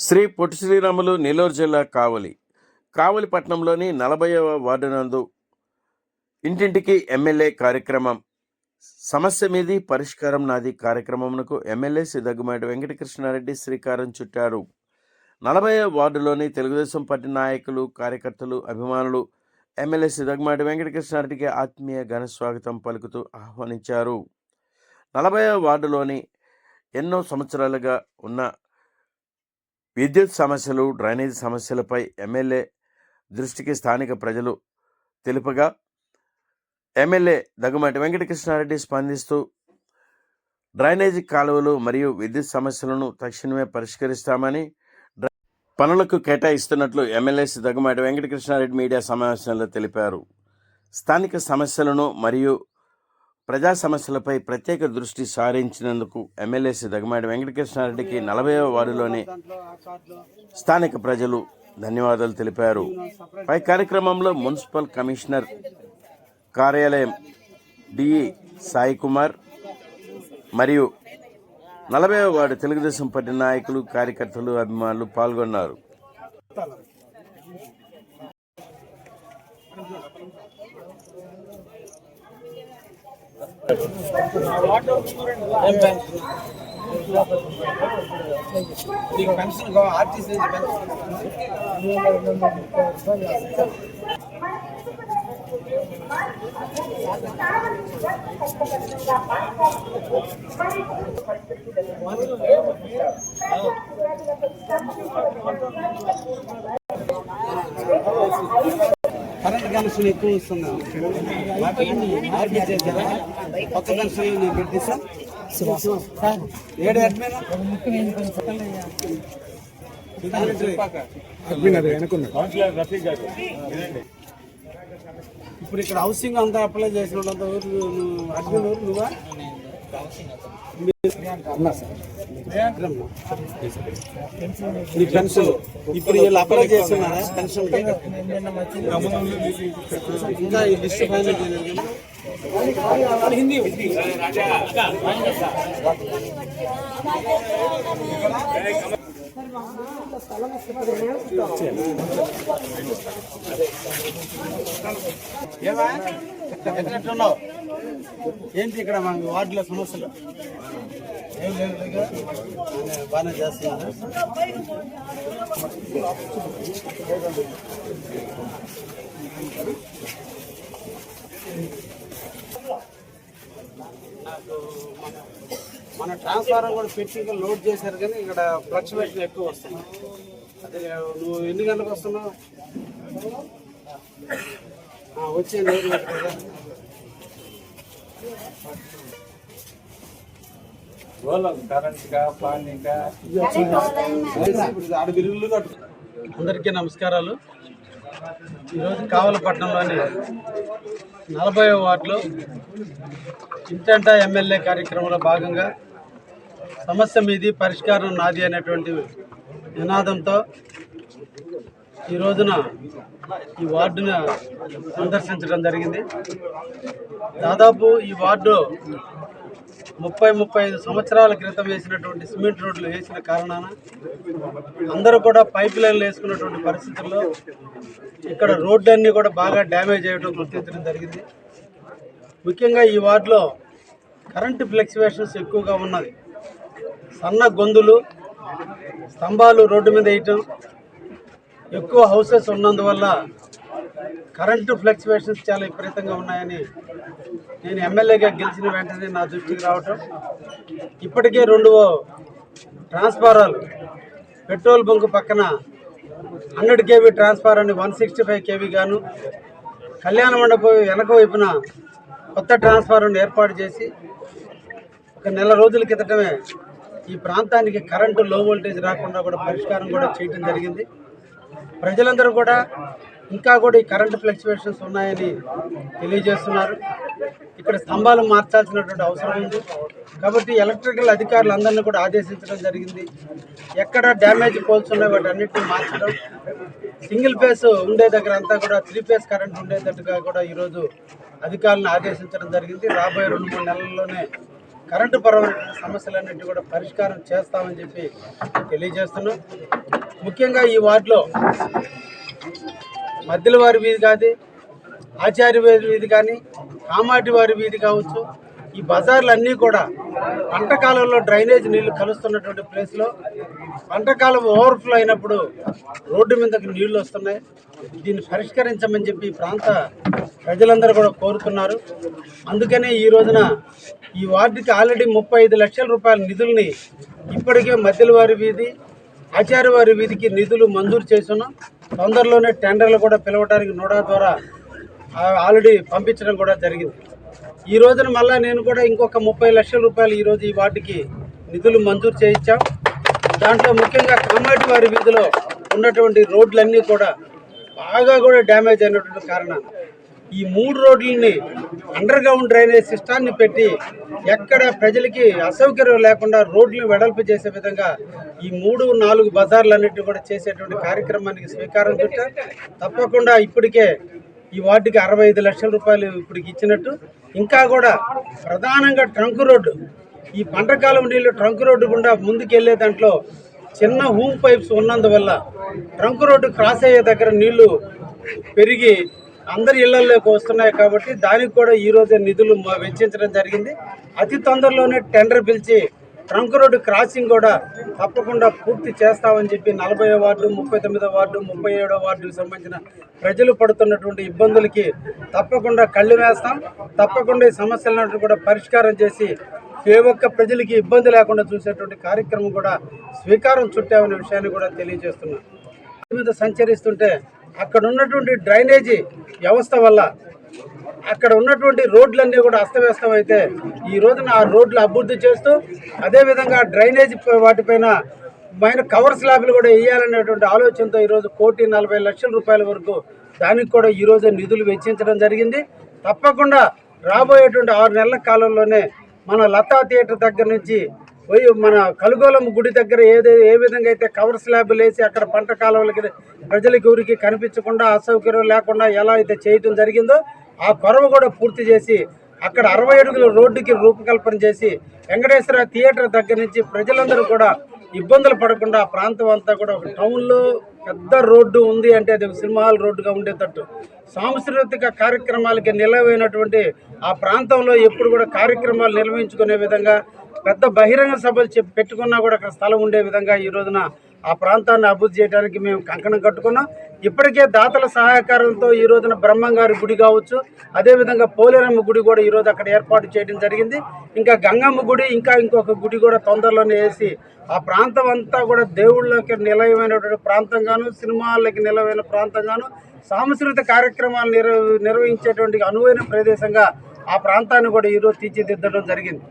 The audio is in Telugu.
శ్రీ పొట్టి శ్రీరాములు నెల్లూరు జిల్లా కావలి. కావలి పట్టణంలోని నలభైవ వార్డు నందు ఇంటింటికి ఎమ్మెల్యే కార్యక్రమం. సమస్య మీది పరిష్కారం నాది కార్యక్రమమునకు ఎమ్మెల్యే సిద్ధగుమాటి వెంకటకృష్ణారెడ్డి శ్రీకారం చుట్టారు. నలభై వార్డులోని తెలుగుదేశం పార్టీ నాయకులు కార్యకర్తలు అభిమానులు ఎమ్మెల్యే సిద్ధగుమాటి వెంకటకృష్ణారెడ్డికి ఆత్మీయ ఘన స్వాగతం పలుకుతూ ఆహ్వానించారు. నలభై వార్డులోని ఎన్నో సంవత్సరాలుగా ఉన్న విద్యుత్ సమస్యలు డ్రైనేజ్ సమస్యలపై ఎమ్మెల్యే దృష్టికి స్థానిక ప్రజలు తెలుపగా ఎమ్మెల్యే దగ్గుమాటి వెంకటకృష్ణారెడ్డి స్పందిస్తూ డ్రైనేజీ కాలువలు మరియు విద్యుత్ సమస్యలను తక్షణమే పరిష్కరిస్తామని పనులకు కేటాయిస్తున్నట్లు ఎమ్మెల్యే దగ్గుమాటి వెంకటకృష్ణారెడ్డి మీడియా సమావేశంలో తెలిపారు. స్థానిక సమస్యలను మరియు ప్రజా సమస్యలపై ప్రత్యేక దృష్టి సారించినందుకు ఎమ్మెల్యే దగ్గమాడి వెంకటకృష్ణారెడ్డికి నలభైవ వార్డులోని స్థానిక ప్రజలు ధన్యవాదాలు తెలిపారు. పై కార్యక్రమంలో మున్సిపల్ కమిషనర్ కార్యాలయం డిఈ సాయి కుమార్ మరియు నలభై వార్డు తెలుగుదేశం పార్టీ నాయకులు కార్యకర్తలు అభిమానులు పాల్గొన్నారు. నీకు పెన్షన్ కావాలి ఆర్టీసీ నుంచి పెన్షన్ కరెంట్ కనెక్షన్ ఎక్కువ వస్తుంది ఆర్టీ చేశారా? కొత్త కనెక్షన్ నేను పెట్టిస్తా ఏడు అడ్మిన్? ఇప్పుడు ఇక్కడ హౌసింగ్ అంతా అప్లై చేసిన వాళ్ళంతా ఊరు నువ్వు? అడ్మిన్ ఊరు నువ్వా నీ పెన్షన్ ఇప్పుడు వీళ్ళు అప్లై చేస్తున్నారా పెన్షన్ ఇంకా ఈ లిస్ట్ ఫైనల్ చేయలేదు కదా? హిందీ ఏమా ఎట్లెట్లున్నావు ఏంటి ఇక్కడ మన వార్డులో సమస్యలు? ఏం లేదు బాగానే చేస్తున్నారు. మన ట్రాన్స్ఫారం కూడా పెట్టి లోడ్ చేశారు కానీ ఇక్కడ ఫ్లక్చువేషన్ ఎక్కువ వస్తుంది. అదే నువ్వు ఎన్ని గంటలకు వస్తున్నావు? వచ్చే అందరికీ నమస్కారాలు. ఈరోజు కావలపట్నంలోని నలభై వార్డులో ఇంటంటా ఎమ్మెల్యే కార్యక్రమంలో భాగంగా సమస్య మీది పరిష్కారం నాది అనేటువంటి నినాదంతో ఈ రోజున ఈ వార్డును సందర్శించడం జరిగింది. దాదాపు ఈ వార్డు ముప్పై ముప్పై ఐదు సంవత్సరాల క్రితం వేసినటువంటి సిమెంట్ రోడ్లు వేసిన కారణాన అందరూ కూడా పైప్ లైన్లు వేసుకున్నటువంటి పరిస్థితుల్లో ఇక్కడ రోడ్లన్నీ కూడా బాగా డ్యామేజ్ అయ్యడం గుర్తించడం జరిగింది. ముఖ్యంగా ఈ వార్డులో కరెంటు ఫ్లెక్సివేషన్స్ ఎక్కువగా ఉన్నది. సన్న గొంతులు స్తంభాలు రోడ్డు మీద వేయటం ఎక్కువ హౌసెస్ ఉన్నందువల్ల కరెంటు ఫ్లక్చువేషన్స్ చాలా విపరీతంగా ఉన్నాయని నేను ఎమ్మెల్యేగా గెలిచిన వెంటనే నా దృష్టికి రావటం. ఇప్పటికే రెండు ట్రాన్స్ఫారాలు. పెట్రోల్ బంక్ పక్కన హండ్రెడ్ కేవీ ట్రాన్స్ఫారాన్ని వన్ సిక్స్టీ ఫైవ్ కేవీ గాను కళ్యాణ మండపం వెనక వైపున కొత్త ట్రాన్స్ఫారాన్ని ఏర్పాటు చేసి ఒక నెల రోజుల క్రితమే ఈ ప్రాంతానికి కరెంటు లో వోల్టేజ్ రాకుండా కూడా పరిష్కారం కూడా చేయడం జరిగింది. ప్రజలందరూ కూడా ఇంకా కూడా ఈ కరెంటు ఫ్లక్చువేషన్స్ ఉన్నాయని తెలియజేస్తున్నారు. ఇక్కడ స్తంభాలు మార్చాల్సినటువంటి అవసరం ఉంది. కాబట్టి ఎలక్ట్రికల్ అధికారులు అందరినీ కూడా ఆదేశించడం జరిగింది. ఎక్కడ డ్యామేజ్ పోల్స్ ఉన్నాయి వాటి అన్నింటినీ మార్చడం. సింగిల్ ఫేస్ ఉండే దగ్గర అంతా కూడా త్రీ ఫేస్ కరెంట్ ఉండేటట్టుగా కూడా ఈరోజు అధికారులను ఆదేశించడం జరిగింది. రాబోయే రెండు మూడు నెలల్లోనే కరెంటు పరమైన సమస్యలన్నింటి కూడా పరిష్కారం చేస్తామని చెప్పి తెలియజేస్తున్నాం. ముఖ్యంగా ఈ వార్డులో మధ్యల వారి వీధి కాదు ఆచార్య వీధి కానీ కామాటి వారి వీధి కావచ్చు ఈ బజార్లు అన్నీ కూడా పంటకాలంలో డ్రైనేజ్ నీళ్ళు కలుస్తున్నటువంటి ప్లేస్లో పంటకాలం ఓవర్ఫ్లో అయినప్పుడు రోడ్డు మీదకి నీళ్ళు వస్తున్నాయి. దీన్ని పరిష్కరించమని చెప్పి ఈ ప్రాంత ప్రజలందరూ కూడా కోరుతున్నారు. అందుకనే ఈ రోజున ఈ వార్డుకి ఆల్రెడీ ముప్పై ఐదు లక్షల రూపాయల నిధుల్ని ఇప్పటికే మధ్యల వారి వీధి ఆచార్యవారి వీధికి నిధులు మంజూరు చేస్తున్నాం తొందరలోనే టెండర్లు కూడా పిలవడానికి నోడా ద్వారా ఆల్రెడీ పంపించడం కూడా జరిగింది. ఈ రోజున మళ్ళా నేను కూడా ఇంకొక ముప్పై లక్షల రూపాయలు ఈ రోజు ఈ వాటికి నిధులు మంజూరు చేయించాం. దాంట్లో ముఖ్యంగా కామాటి వారి వీధిలో ఉన్నటువంటి రోడ్లన్నీ కూడా బాగా కూడా డ్యామేజ్ అయినటువంటి కారణం ఈ మూడు రోడ్లని అండర్ గ్రౌండ్ డ్రైనేజ్ సిస్టాన్ని పెట్టి ఎక్కడ ప్రజలకి అసౌకర్యం లేకుండా రోడ్లు వెడల్పు చేసే విధంగా ఈ మూడు నాలుగు బజార్లన్నింటినీ కూడా చేసేటువంటి కార్యక్రమానికి స్వీకారం చుట్టాం తప్పకుండా ఇప్పటికే ఈ వార్డుకి అరవై ఐదు లక్షల రూపాయలు ఇప్పటికి ఇచ్చినట్టు. ఇంకా కూడా ప్రధానంగా ట్రంక్ రోడ్డు. ఈ పంటకాలం నీళ్ళు ట్రంక్ రోడ్డు గుండా ముందుకెళ్ళే దాంట్లో చిన్న హూమ్ పైప్స్ ఉన్నందువల్ల ట్రంక్ రోడ్డు క్రాస్ అయ్యే దగ్గర నీళ్ళు పెరిగి అందరి ఇళ్ళలోకి వస్తున్నాయి కాబట్టి దానికి కూడా ఈ రోజే నిధులు వెచ్చించడం జరిగింది. అతి తొందరలోనే టెండర్ పిలిచి ట్రంక్ రోడ్డు క్రాసింగ్ కూడా తప్పకుండా పూర్తి చేస్తామని చెప్పి నలభై వార్డు ముప్పై తొమ్మిదో వార్డు ముప్పై ఏడో వార్డుకు సంబంధించిన ప్రజలు పడుతున్నటువంటి ఇబ్బందులకి తప్పకుండా కళ్ళు వేస్తాం. తప్పకుండా ఈ సమస్యలను కూడా పరిష్కారం చేసి ఏ ఒక్క ప్రజలకి ఇబ్బంది లేకుండా చూసేటువంటి కార్యక్రమం కూడా స్వీకారం చుట్టామనే విషయాన్ని కూడా తెలియజేస్తున్నాం. మీద సంచరిస్తుంటే అక్కడ ఉన్నటువంటి డ్రైనేజీ వ్యవస్థ వల్ల అక్కడ ఉన్నటువంటి రోడ్లన్నీ కూడా అస్తవ్యస్తం అయితే ఈ రోజున ఆ రోడ్లు అభివృద్ధి చేస్తూ అదేవిధంగా డ్రైనేజ్ వాటిపైన పైన కవర్ స్లాబ్లు కూడా వేయాలనేటువంటి ఆలోచనతో ఈరోజు కోటి నలభై లక్షల రూపాయల వరకు దానికి కూడా ఈరోజు నిధులు వెచ్చించడం జరిగింది. తప్పకుండా రాబోయేటువంటి ఆరు నెలల కాలంలోనే మన లతా థియేటర్ దగ్గర నుంచి పోయి మన కలుగోలం గుడి దగ్గర ఏదే ఏ విధంగా అయితే కవర్ స్లాబ్లు వేసి అక్కడ పంట కాలువలకి ప్రజలకి ఊరికి కనిపించకుండా అసౌకర్యం లేకుండా ఎలా అయితే చేయటం జరిగిందో ఆ కొరవ కూడా పూర్తి చేసి అక్కడ అరవై అడుగుల రోడ్డుకి రూపకల్పన చేసి వెంకటేశ్వర థియేటర్ దగ్గర నుంచి ప్రజలందరూ కూడా ఇబ్బందులు పడకుండా ఆ ప్రాంతం అంతా కూడా ఒక టౌన్లో పెద్ద రోడ్డు ఉంది అంటే అది ఒక సినిమా హాల్ రోడ్డుగా ఉండేటట్టు. సాంస్కృతిక కార్యక్రమాలకి నిలవైనటువంటి ఆ ప్రాంతంలో ఎప్పుడు కూడా కార్యక్రమాలు నిర్వహించుకునే విధంగా పెద్ద బహిరంగ సభలు చెప్పి పెట్టుకున్నా కూడా అక్కడ స్థలం ఉండే విధంగా ఈ రోజున ఆ ప్రాంతాన్ని అభివృద్ధి చేయడానికి మేము కంకణం కట్టుకున్నాం. ఇప్పటికే దాతల సహకారంతో ఈ రోజున బ్రహ్మంగారి గుడి కావచ్చు అదేవిధంగా పోలేరమ్మ గుడి కూడా ఈరోజు అక్కడ ఏర్పాటు చేయడం జరిగింది. ఇంకా గంగమ్మ గుడి ఇంకా ఇంకొక గుడి కూడా తొందరలోనే వేసి ఆ ప్రాంతం అంతా కూడా దేవుళ్ళకి నిలయమైనటువంటి ప్రాంతంగాను సినిమాలకి నిలవైన ప్రాంతంగాను సాంస్కృతిక కార్యక్రమాలు నిర్వ నిర్వహించేటువంటి అనువైన ప్రదేశంగా ఆ ప్రాంతాన్ని కూడా ఈరోజు తీర్చిదిద్దడం జరిగింది.